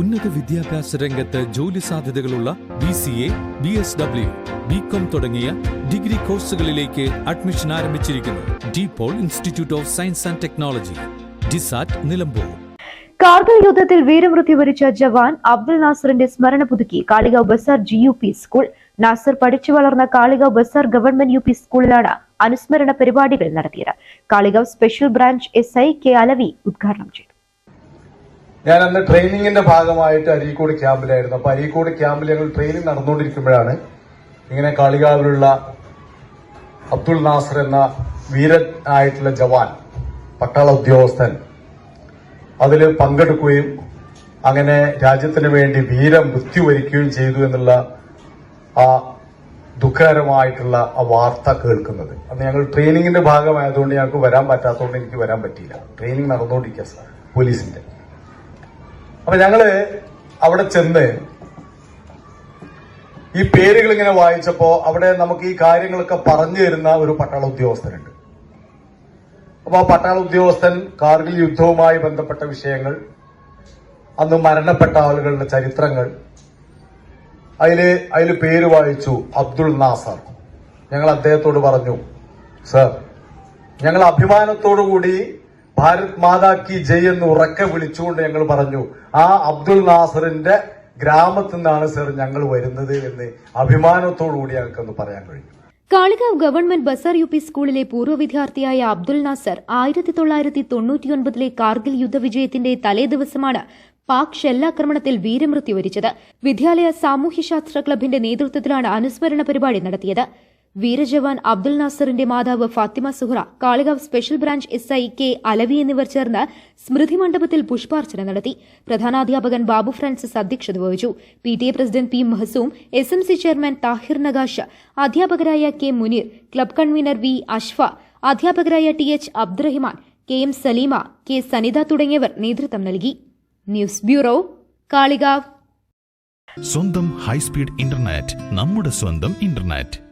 ഉന്നത വിദ്യാഭ്യാസ രംഗത്ത് ജോലി സാധ്യതകളുള്ള B C A B S W B com തുടങ്ങിയ ഡിഗ്രി കോഴ്സുകളിലേക്ക് അഡ്മിഷൻ ആരംഭിച്ചിരിക്കുന്നു. DePaul institute of science and technology DiSAT Nilambur. Kargil യുദ്ധത്തിൽ വീരമൃത്യു വരിച്ച ജവാൻ അബ്ദുൽ നാസറിന്റെ സ്മരണ പുതുക്കി Kalikavu Bazar G U P school. Nasar പഠിച്ചു വളർന്ന Kalikavu Bazar government U P സ്കൂളിലാണ് അനുസ്മരണ പരിപാടികൾ നടത്തിയത്. Kalikavu special branch S I K Alavi ഉദ്ഘാടനം ചെയ്തു. ഞാൻ അന്ന് ട്രെയിനിങ്ങിന്റെ ഭാഗമായിട്ട് അരീക്കോട് ക്യാമ്പിലായിരുന്നു. അപ്പൊ അരീക്കോട് ക്യാമ്പിൽ ഞങ്ങൾ ട്രെയിനിങ് നടന്നുകൊണ്ടിരിക്കുമ്പോഴാണ് ഇങ്ങനെ കാളികാവിലുള്ള അബ്ദുൾ നാസർ എന്ന വീരൻ ആയിട്ടുള്ള ജവാൻ പട്ടാള ഉദ്യോഗസ്ഥൻ അതിൽ പങ്കെടുക്കുകയും അങ്ങനെ രാജ്യത്തിന് വേണ്ടി വീരം മൃത്യു വരിക്കുകയും ചെയ്തു എന്നുള്ള ആ ദുഃഖകരമായിട്ടുള്ള ആ വാർത്ത കേൾക്കുന്നത്. അന്ന് ഞങ്ങൾ ട്രെയിനിങ്ങിന്റെ ഭാഗമായതുകൊണ്ട് ഞങ്ങൾക്ക് വരാൻ പറ്റാത്തതുകൊണ്ട് എനിക്ക് വരാൻ പറ്റിയില്ല. ട്രെയിനിങ് നടന്നുകൊണ്ടിരിക്കുക സാർ പോലീസിന്റെ. അപ്പൊ ഞങ്ങൾ അവിടെ ചെന്ന് ഈ പേരുകൾ ഇങ്ങനെ വായിച്ചപ്പോ അവിടെ നമുക്ക് ഈ കാര്യങ്ങളൊക്കെ പറഞ്ഞു തരുന്ന ഒരു പട്ടാള ഉദ്യോഗസ്ഥനുണ്ട് അപ്പൊ ആ പട്ടാള ഉദ്യോഗസ്ഥൻ കാർഗിൽ യുദ്ധവുമായി ബന്ധപ്പെട്ട വിഷയങ്ങൾ അന്ന് മരണപ്പെട്ട ആളുകളുടെ ചരിത്രങ്ങൾ അതിൽ അതിൽ പേര് വായിച്ചു അബ്ദുൾ നാസർ. ഞങ്ങൾ അദ്ദേഹത്തോട് പറഞ്ഞു സർ ഞങ്ങൾ അഭിമാനത്തോടു കൂടി ഭാരത് മാതാ കി ജയ് എന്ന് ഉറക്കെ വിളിച്ചുകൊണ്ട് ഞങ്ങൾ പറഞ്ഞു ആ അബ്ദുൾ നാസറിന്റെ ഗ്രാമത്തിൽ നിന്നാണ് സർ ഞങ്ങൾ വരുന്നത് എന്ന് അഭിമാനത്തോടുകൂടി ഞങ്ങൾക്കൊന്ന് പറയാൻ കഴിയും. Kalikavu government Bazar U P സ്കൂളിലെ പൂർവ വിദ്യാർത്ഥിയായ അബ്ദുൾ നാസർ ആയിരത്തി തൊള്ളായിരത്തി തൊണ്ണൂറ്റിയൊൻപതിലെ കാർഗിൽ യുദ്ധവിജയത്തിന്റെ തലേദിവസമാണ് പാക് ഷെല്ലാക്രമണത്തിൽ വീരമൃത്യു വരിച്ചത് വിദ്യാലയ സാമൂഹ്യശാസ്ത്ര ക്ലബിന്റെ നേതൃത്വത്തിലാണ് അനുസ്മരണ പരിപാടി നടത്തിയത്. വീരജവാൻ അബ്ദുൽ നാസറിന്റെ മാതാവ് Fathima Suhra Kalikavu special branch S I K Alavi എന്നിവർ ചേർന്ന് സ്മൃതി മണ്ഡപത്തിൽ പുഷ്പാർച്ചന നടത്തി. പ്രധാനാധ്യാപകൻ ബാബു ഫ്രാൻസിസ് അധ്യക്ഷത വഹിച്ചു. P T A president P Mahsoom S M C chairman Thahir Nagash അധ്യാപകരായ K Muneer club convener V Ashfa അധ്യാപകരായ T H Abdurahiman K M Saleema K Sanitha തുടങ്ങിയവർ നേതൃത്വം നൽകി. News bureau Kalikavu. സ്വന്തം ഹൈസ്പീഡ് ഇന്റർനെറ്റ് നമ്മുടെ സ്വന്തം internet.